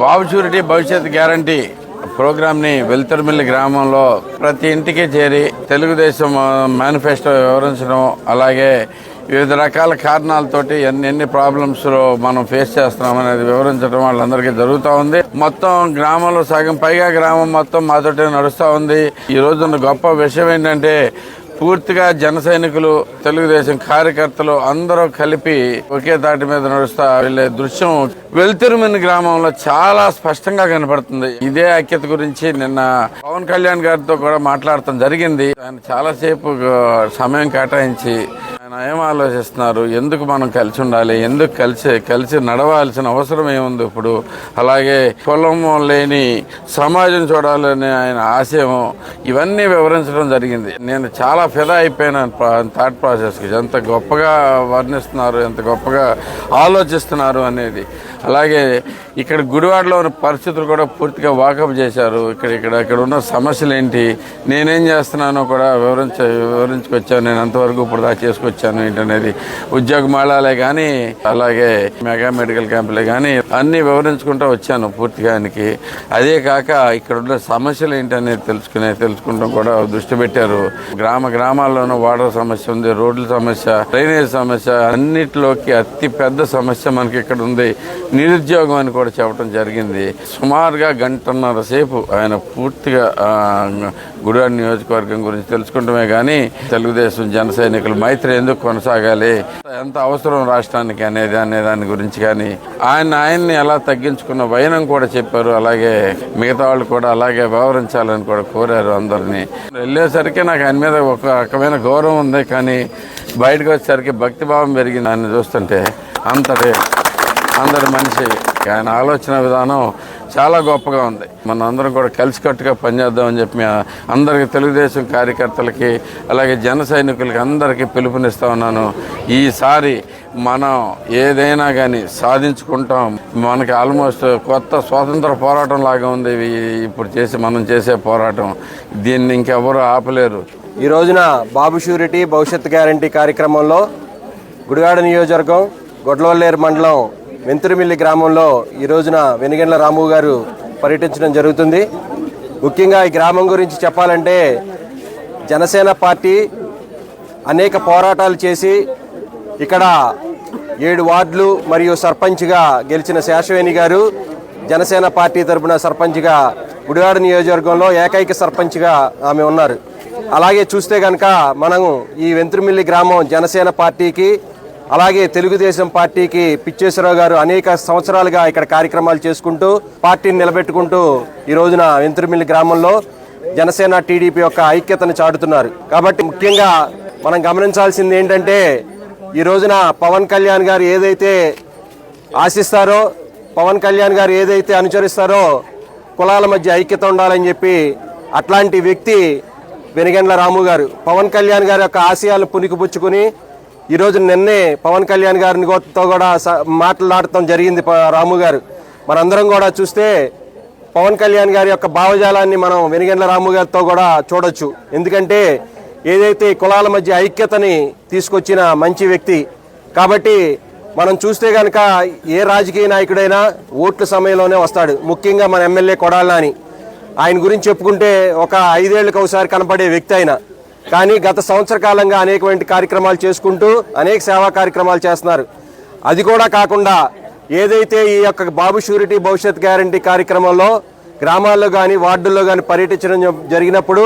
బాబు surety భవిష్యత్ guarantee ప్రోగ్రామ్ని వెల్తర్మిల్లి గ్రామంలో ప్రతి ఇంటికి చేరి తెలుగుదేశం మేనిఫెస్టో వివరించడం అలాగే వివిధ రకాల కారణాలతోటి ఎన్ని ఎన్ని ప్రాబ్లమ్స్ మనం ఫేస్ చేస్తున్నాం అనేది వివరించడం వాళ్ళందరికీ జరుగుతూ ఉంది. మొత్తం గ్రామంలో సగం పైగా గ్రామం మొత్తం మాతోటే నడుస్తూ ఉంది. ఈ రోజున్న గొప్ప విషయం ఏంటంటే పూర్తిగా జన సైనికులు తెలుగుదేశం కార్యకర్తలు అందరూ కలిపి ఒకే తాటి మీద నడుస్తా వెళ్ళే దృశ్యం వెల్తిరుమిని గ్రామంలో చాలా స్పష్టంగా కనపడుతుంది. ఇదే ఐక్యత గురించి నిన్న పవన్ కళ్యాణ్ గారితో కూడా మాట్లాడటం జరిగింది. ఆయన చాలాసేపు సమయం కేటాయించి ఆయన ఏం ఆలోచిస్తున్నారు? ఎందుకు మనం కలిసి ఉండాలి? ఎందుకు కలిసి కలిసి నడవాల్సిన అవసరం ఏముంది ఇప్పుడు? అలాగే కులం లేని సమాజం చూడాలనే ఆయన ఆశయం ఇవన్నీ వివరించడం జరిగింది. నేను చాలా ఫిదా అయిపోయినాను థాట్ ప్రాసెస్కి. ఎంత గొప్పగా వర్ణిస్తున్నారు ఎంత గొప్పగా ఆలోచిస్తున్నారు అనేది. అలాగే ఇక్కడ గుడివాడలో ఉన్న పరిస్థితులు కూడా పూర్తిగా వాకప్ చేశారు. ఇక్కడ ఇక్కడ ఇక్కడ ఉన్న సమస్యలు ఏంటి నేనేం చేస్తున్నానో కూడా వివరించ వివరించుకొచ్చాను. నేను అంతవరకు ఇప్పుడు దా చేసుకొచ్చాను ఏంటనేది ఉద్యోగ మేళాలే కానీ అలాగే మెగా మెడికల్ క్యాంపులే కానీ అన్నీ వివరించుకుంటూ వచ్చాను పూర్తిగా ఆయనకి. అదే కాక ఇక్కడ ఉన్న సమస్యలు ఏంటనేది తెలుసుకునే తెలుసుకుంటాం కూడా దృష్టి పెట్టారు. గ్రామ గ్రామాల్లోనూ వాటర్ సమస్య ఉంది రోడ్ల సమస్య డ్రైనేజ్ సమస్య అన్నిటిలోకి అతి పెద్ద సమస్య మనకి ఇక్కడ ఉంది. నిరుద్యోగం అని కూడా చెప్పడం జరిగింది. సుమారుగా గంటన్నర సేపు ఆయన పూర్తిగా గుడివాడ నియోజకవర్గం గురించి తెలుసుకుంటమే కానీ తెలుగుదేశం జన సైనికులు మైత్రి ముందుకు కొనసాగాలి. ఎంత అవసరం రాష్ట్రానికి అనేది అనే దాని గురించి కానీ ఆయన ఆయన్ని ఎలా తగ్గించుకున్న వైనం కూడా చెప్పారు. అలాగే మిగతా వాళ్ళు కూడా అలాగే వ్యవహరించాలని కూడా కోరారు అందరినీ. వెళ్ళేసరికి నాకు ఆయన మీద ఒక రకమైన గౌరవం ఉంది. కానీ బయటకు వచ్చేసరికి భక్తిభావం పెరిగింది. ఆయన చూస్తుంటే అంతటి అందరి మనిషి. ఆయన ఆలోచన విధానం చాలా గొప్పగా ఉంది. మన అందరం కూడా కలిసికట్టుగా పనిచేద్దామని చెప్పి అందరికీ తెలుగుదేశం కార్యకర్తలకి అలాగే జన సైనికులకి అందరికీ పిలుపునిస్తా ఉన్నాను. ఈసారి మనం ఏదైనా కానీ సాధించుకుంటాం. మనకి ఆల్మోస్ట్ కొత్త స్వాతంత్ర పోరాటం లాగా ఉంది. ఇప్పుడు చేసి మనం చేసే పోరాటం. దీన్ని ఇంకెవరు ఆపలేరు. ఈ రోజున బాబు షూరిటీ భవిష్యత్ గ్యారంటీ కార్యక్రమంలో గుడివాడ నియోజకవర్గం గొడ్లవల్లేరు మండలం వెంతురుమిల్లి గ్రామంలో ఈ రోజున వెనుగండ్ల రాము గారు పర్యటించడం జరుగుతుంది. ముఖ్యంగా ఈ గ్రామం గురించి చెప్పాలంటే జనసేన పార్టీ అనేక పోరాటాలు చేసి ఇక్కడ ఏడు వార్డులు మరియు సర్పంచ్గా గెలిచిన శేషవేణి గారు జనసేన పార్టీ తరపున సర్పంచ్గా గుడివాడ నియోజకవర్గంలో ఏకైక సర్పంచ్గా ఆమె ఉన్నారు. అలాగే చూస్తే కనుక మనం ఈ వెంతురుమిల్లి గ్రామం జనసేన పార్టీకి అలాగే తెలుగుదేశం పార్టీకి పిచ్చేశ్వరరావు గారు అనేక సంవత్సరాలుగా ఇక్కడ కార్యక్రమాలు చేసుకుంటూ పార్టీని నిలబెట్టుకుంటూ ఈ రోజున వెంత్రుమిల్లి గ్రామంలో జనసేన టీడీపీ యొక్క ఐక్యతను చాటుతున్నారు. కాబట్టి ముఖ్యంగా మనం గమనించాల్సింది ఏంటంటే ఈ రోజున పవన్ కళ్యాణ్ గారు ఏదైతే ఆశిస్తారో పవన్ కళ్యాణ్ గారు ఏదైతే అనుచరిస్తారో కులాల మధ్య ఐక్యత ఉండాలని చెప్పి అట్లాంటి వ్యక్తి వెనుగండ్ల రాము గారు. పవన్ కళ్యాణ్ గారి యొక్క ఆశయాలు పునికిపుచ్చుకుని ఈరోజు నిన్నే పవన్ కళ్యాణ్ గారితో కూడా స- మాట్లాడటం జరిగింది రాము గారు. మనందరం కూడా చూస్తే పవన్ కళ్యాణ్ గారి యొక్క భావజాలాన్ని మనం వెనుగండ్ల రాము గారితో కూడా చూడొచ్చు. ఎందుకంటే ఏదైతే కులాల మధ్య ఐక్యతని తీసుకొచ్చిన మంచి వ్యక్తి కాబట్టి మనం చూస్తే కనుక ఏ రాజకీయ నాయకుడైనా ఓట్ల సమయంలోనే వస్తాడు. ముఖ్యంగా మన ఎమ్మెల్యే కొడాలని ఆయన గురించి చెప్పుకుంటే ఒక ఐదేళ్ళకు ఒకసారి కనపడే వ్యక్తి అయినా కానీ గత సంవత్సర కాలంగా అనేకమైన కార్యక్రమాలు చేసుకుంటూ అనేక సేవా కార్యక్రమాలు చేస్తున్నారు. అది కూడా కాకుండా ఏదైతే ఈ యొక్క బాబు షూరిటీ భవిష్యత్ గ్యారంటీ కార్యక్రమంలో గ్రామాల్లో కానీ వార్డుల్లో కానీ పర్యటించడం జరిగినప్పుడు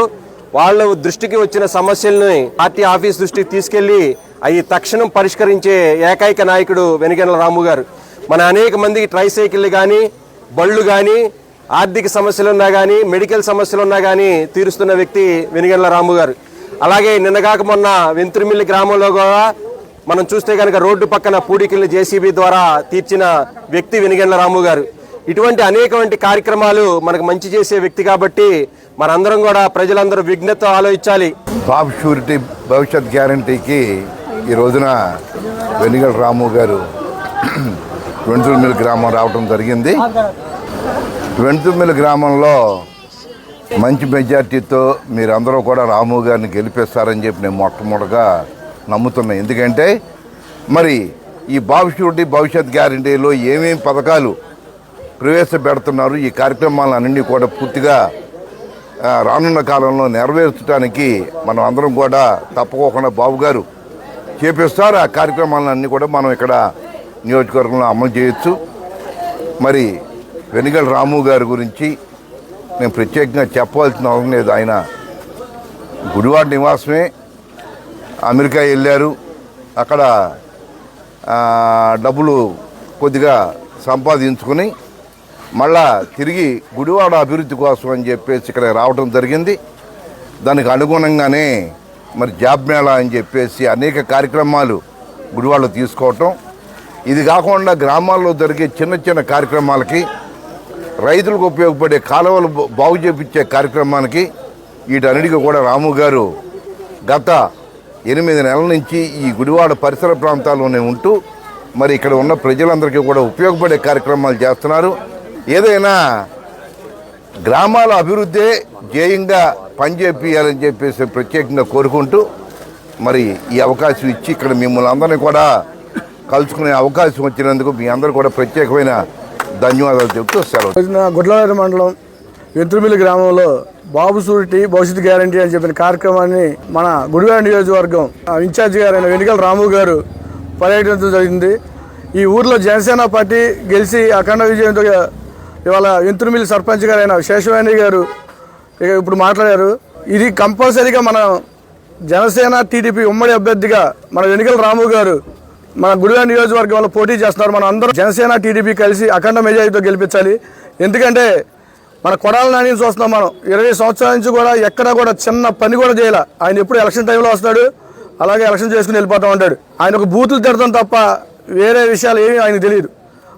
వాళ్ళ దృష్టికి వచ్చిన సమస్యల్ని పార్టీ ఆఫీస్ దృష్టికి తీసుకెళ్ళి అవి తక్షణం పరిష్కరించే ఏకైక నాయకుడు వెనుగెనల రాము గారు. మన అనేక మందికి ట్రైసైకిళ్ళు కానీ బళ్ళు కానీ ఆర్థిక సమస్యలున్నా కానీ మెడికల్ సమస్యలు ఉన్నా కానీ తీరుస్తున్న వ్యక్తి వెనుగెనల రాము గారు. అలాగే నిన్నగాక మొన్న వెంతురుమిల్లి గ్రామంలో కూడా మనం చూస్తే కనుక రోడ్డు పక్కన పూడికిల్ని జేసీబీ ద్వారా తీర్చిన వ్యక్తి వెనుగెండ్ల రాము గారు. ఇటువంటి అనేకమంటి కార్యక్రమాలు మనకు మంచి చేసే వ్యక్తి కాబట్టి మనందరం కూడా ప్రజలందరూ విఘ్నత ఆలోచించాలి. బాబ్ షూరిటీ భవిష్యత్ గ్యారంటీకి ఈ రోజున వెనుగల రాము గారు వెంటుమిల్ గ్రామం రావడం జరిగింది. వెంటుమిల్ గ్రామంలో మంచి మెజార్టీతో మీరందరూ కూడా రాము గారిని గెలిపిస్తారని చెప్పి నేను మొట్టమొదటిగా నమ్ముతున్నాను ఎందుకంటే మరి ఈ భవిష్యత్తు భవిష్యత్ గ్యారంటీలో ఏమేమి పథకాలు ప్రవేశపెడుతున్నారు ఈ కార్యక్రమాలన్నీ కూడా పూర్తిగా రానున్న కాలంలో నెరవేర్చడానికి మనం అందరం కూడా తప్పకోకుండా బాబు గారు చేపిస్తారు. ఆ కార్యక్రమాలన్నీ కూడా మనం ఇక్కడ నియోజకవర్గంలో అమలు చేయొచ్చు. మరి వెనుగల రాము గారి గురించి నేను ప్రత్యేకంగా చెప్పాల్సిన అవసరం లేదు. ఆయన గుడివాడ నివాసమే. అమెరికా వెళ్ళారు. అక్కడ డబ్బులు కొద్దిగా సంపాదించుకుని మళ్ళా తిరిగి గుడివాడ అభివృద్ధి కోసం అని చెప్పేసి ఇక్కడ రావడం జరిగింది. దానికి అనుగుణంగానే మరి జాబ్ మేళా అని చెప్పేసి అనేక కార్యక్రమాలు గుడివాడలో తీసుకోవటం. ఇది కాకుండా గ్రామాల్లో జరిగే చిన్న చిన్న కార్యక్రమాలకి రైతులకు ఉపయోగపడే కాలువలు బాగు చేపించే కార్యక్రమానికి వీటన్నిటికీ కూడా రాము గారు గత ఎనిమిది నెలల నుంచి ఈ గుడివాడ పరిసర ప్రాంతాల్లోనే ఉంటూ మరి ఇక్కడ ఉన్న ప్రజలందరికీ కూడా ఉపయోగపడే కార్యక్రమాలు చేస్తున్నారు. ఏదైనా గ్రామాల అభివృద్ధే ధ్యేయంగా పనిచేపియాలని చెప్పేసి ప్రత్యేకంగా కోరుకుంటూ మరి ఈ అవకాశం ఇచ్చి ఇక్కడ మిమ్మల్ని అందరినీ కూడా కలుసుకునే అవకాశం వచ్చినందుకు మీ అందరూ కూడా ప్రత్యేకమైన ధన్యవాదాలు చెబుతూ సెలవు. రోజున గుడ్లవారి మండలం వెంతురుమిల్లి గ్రామంలో బాబు సూరిటి భవిష్యత్ గ్యారంటీ అని చెప్పిన కార్యక్రమాన్ని మన గుడివాడ నియోజకవర్గం ఇన్ఛార్జి గారైన వెనుకల రాము గారు పర్యటించడం జరిగింది. ఈ ఊర్లో జనసేన పార్టీ గెలిచి అఖండ విజయంతో ఇవాళ వెంతురుమిల్లి సర్పంచ్ గారైన శేషవేణి గారు ఇక ఇప్పుడు మాట్లాడారు. ఇది కంపల్సరీగా మన జనసేన టీడీపీ ఉమ్మడి అభ్యర్థిగా మన వెనుకల రాము గారు మన గుడివాడ నియోజకవర్గంలో పోటీ చేస్తున్నారు. మనం అందరం జనసేన టీడీపీ కలిసి అఖండ మెజారిటీతో గెలిపించాలి. ఎందుకంటే మన కొడాల నాని చూస్తున్నాం మనం. ఇరవై సంవత్సరాల నుంచి కూడా ఎక్కడ కూడా చిన్న పని కూడా చేయలే. ఆయన ఎప్పుడు ఎలక్షన్ టైంలో వస్తాడు అలాగే ఎలక్షన్ చేసుకుని వెళ్ళిపోతూ ఉంటాడు. ఆయన ఒక బూతులు తిడతాం తప్ప వేరే విషయాలు ఏమీ ఆయనకు తెలియదు.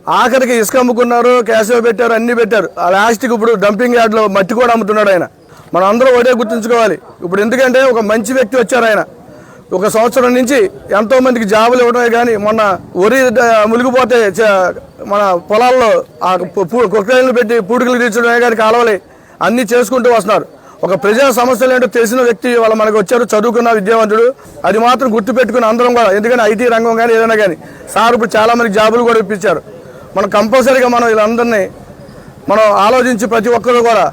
ఆఖరికి ఇసుక అమ్ముకున్నారు క్యాషియో పెట్టారు అన్ని పెట్టారు. ఆ లాస్ట్కి ఇప్పుడు డంపింగ్ యార్డ్లో మట్టి కూడా అమ్ముతున్నాడు ఆయన. మనం అందరూ ఒకటే గుర్తుంచుకోవాలి. ఇప్పుడు ఎందుకంటే ఒక మంచి వ్యక్తి వచ్చారు ఆయన. ఒక సంవత్సరం నుంచి ఎంతో మందికి జాబులు ఇవ్వడమే కానీ మొన్న వరి మునిగిపోతే మన పొలాల్లో ఆ పు- కుక్కలు పెట్టి పూడికలు తీర్చడమే కానీ కాలవలే. అన్నీ చేసుకుంటూ వస్తున్నారు. ఒక ప్రజా సమస్యలు ఏంటో తెలిసిన వ్యక్తి వాళ్ళ మనకు వచ్చారు చదువుకున్న విద్యావంతుడు. అది మాత్రం గుర్తుపెట్టుకుని అందరం కూడా ఎందుకంటే ఐటీ రంగం కానీ ఏదైనా కానీ సార్ ఇప్పుడు చాలా మందికి జాబులు కూడా ఇప్పించారు. మనం కంపల్సరీగా మనం వీళ్ళందరినీ మనం ఆలోచించి ప్రతి ఒక్కరు కూడా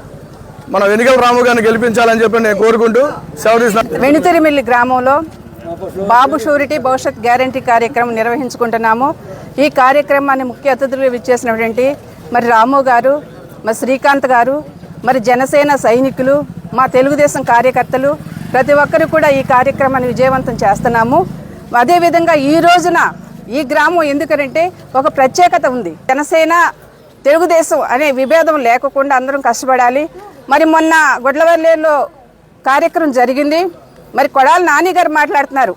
మన వెనుకల రాము గారిని గెలిపించాలని చెప్పి నేను కోరుకుంటూ సెలవు తీసుకున్నాను వెనుతిరిమిల్లి గ్రామంలో బాబు షూరిటీ భవిష్యత్ గ్యారంటీ కార్యక్రమం నిర్వహించుకుంటున్నాము. ఈ కార్యక్రమాన్ని ముఖ్య అతిథులు విచ్చేసినటువంటి మరి రాము గారు మరి శ్రీకాంత్ గారు మరి జనసేన సైనికులు మా తెలుగుదేశం కార్యకర్తలు ప్రతి ఒక్కరు కూడా ఈ కార్యక్రమాన్ని విజయవంతం చేస్తున్నాము. అదేవిధంగా ఈ రోజున ఈ గ్రామం ఎందుకంటే ఒక ప్రత్యేకత ఉంది. జనసేన తెలుగుదేశం అనే విభేదం లేకుండా అందరం కష్టపడాలి. మరి మొన్న గొడ్లవల్లేరులో కార్యక్రమం జరిగింది. మరి కొడాల నాని గారు మాట్లాడుతున్నారు.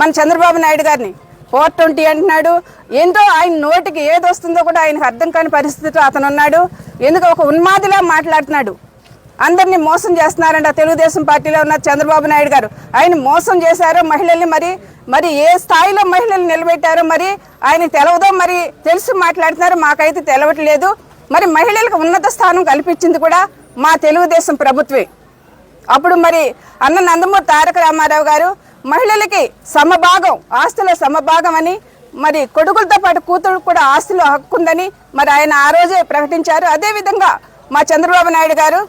మన చంద్రబాబు నాయుడు గారిని. ఫోర్ ట్వంటీ అంటున్నాడు. ఏంటో ఆయన నోటికి ఏది వస్తుందో కూడా ఆయనకు అర్థం కాని పరిస్థితిలో అతను ఉన్నాడు. ఎందుకు ఒక ఉన్మాదిలా మాట్లాడుతున్నాడు. అందరినీ మోసం చేస్తున్నారంట తెలుగుదేశం పార్టీలో ఉన్న చంద్రబాబు నాయుడు గారు. ఆయన మోసం చేశారో మహిళల్ని మరి మరి ఏ స్థాయిలో మహిళల్ని నిలబెట్టారో మరి ఆయన తెలవదో మరి తెలిసి మాట్లాడుతున్నారు. మాకైతే తెలవట్లేదు. మరి మహిళలకు ఉన్నత స్థానం కల్పించింది కూడా మా తెలుగుదేశం ప్రభుత్వే. అప్పుడు మరి అన్న నందమూరి తారక రామారావు గారు మహిళలకి సమభాగం ఆస్తుల సమభాగం అని మరి కొడుకులతో పాటు కూతురు కూడా ఆస్తులు హక్కు ఉందని మరి ఆయన ఆ రోజే ప్రకటించారు. అదేవిధంగా మా చంద్రబాబు నాయుడు గారు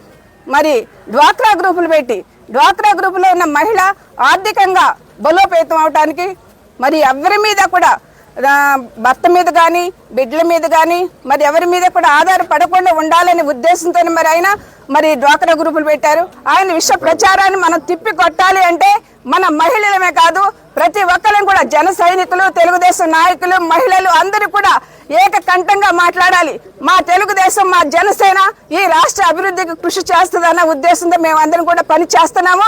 మరి డ్వాక్రా గ్రూపులు పెట్టి డ్వాక్రా గ్రూపులో ఉన్న మహిళ ఆర్థికంగా బలోపేతం అవడానికి మరి ఎవరి మీద కూడా భర్త మీద కానీ బిడ్డల మీద కానీ మరి ఎవరి మీద కూడా ఆధారపడకుండా ఉండాలనే ఉద్దేశంతో మరి ఆయన మరి డ్వాక్రా గ్రూపులు పెట్టారు. ఆయన విశ్వ ప్రచారాన్ని మనం తిప్పి కొట్టాలి అంటే మన మహిళలమే కాదు ప్రతి ఒక్కరం కూడా జన సైనికులు తెలుగుదేశం నాయకులు మహిళలు అందరూ కూడా ఏకకంఠంగా మాట్లాడాలి. మా తెలుగుదేశం మా జనసేన ఈ రాష్ట్ర అభివృద్ధికి కృషి చేస్తుందన్న ఉద్దేశంతో మేము కూడా పని చేస్తున్నాము.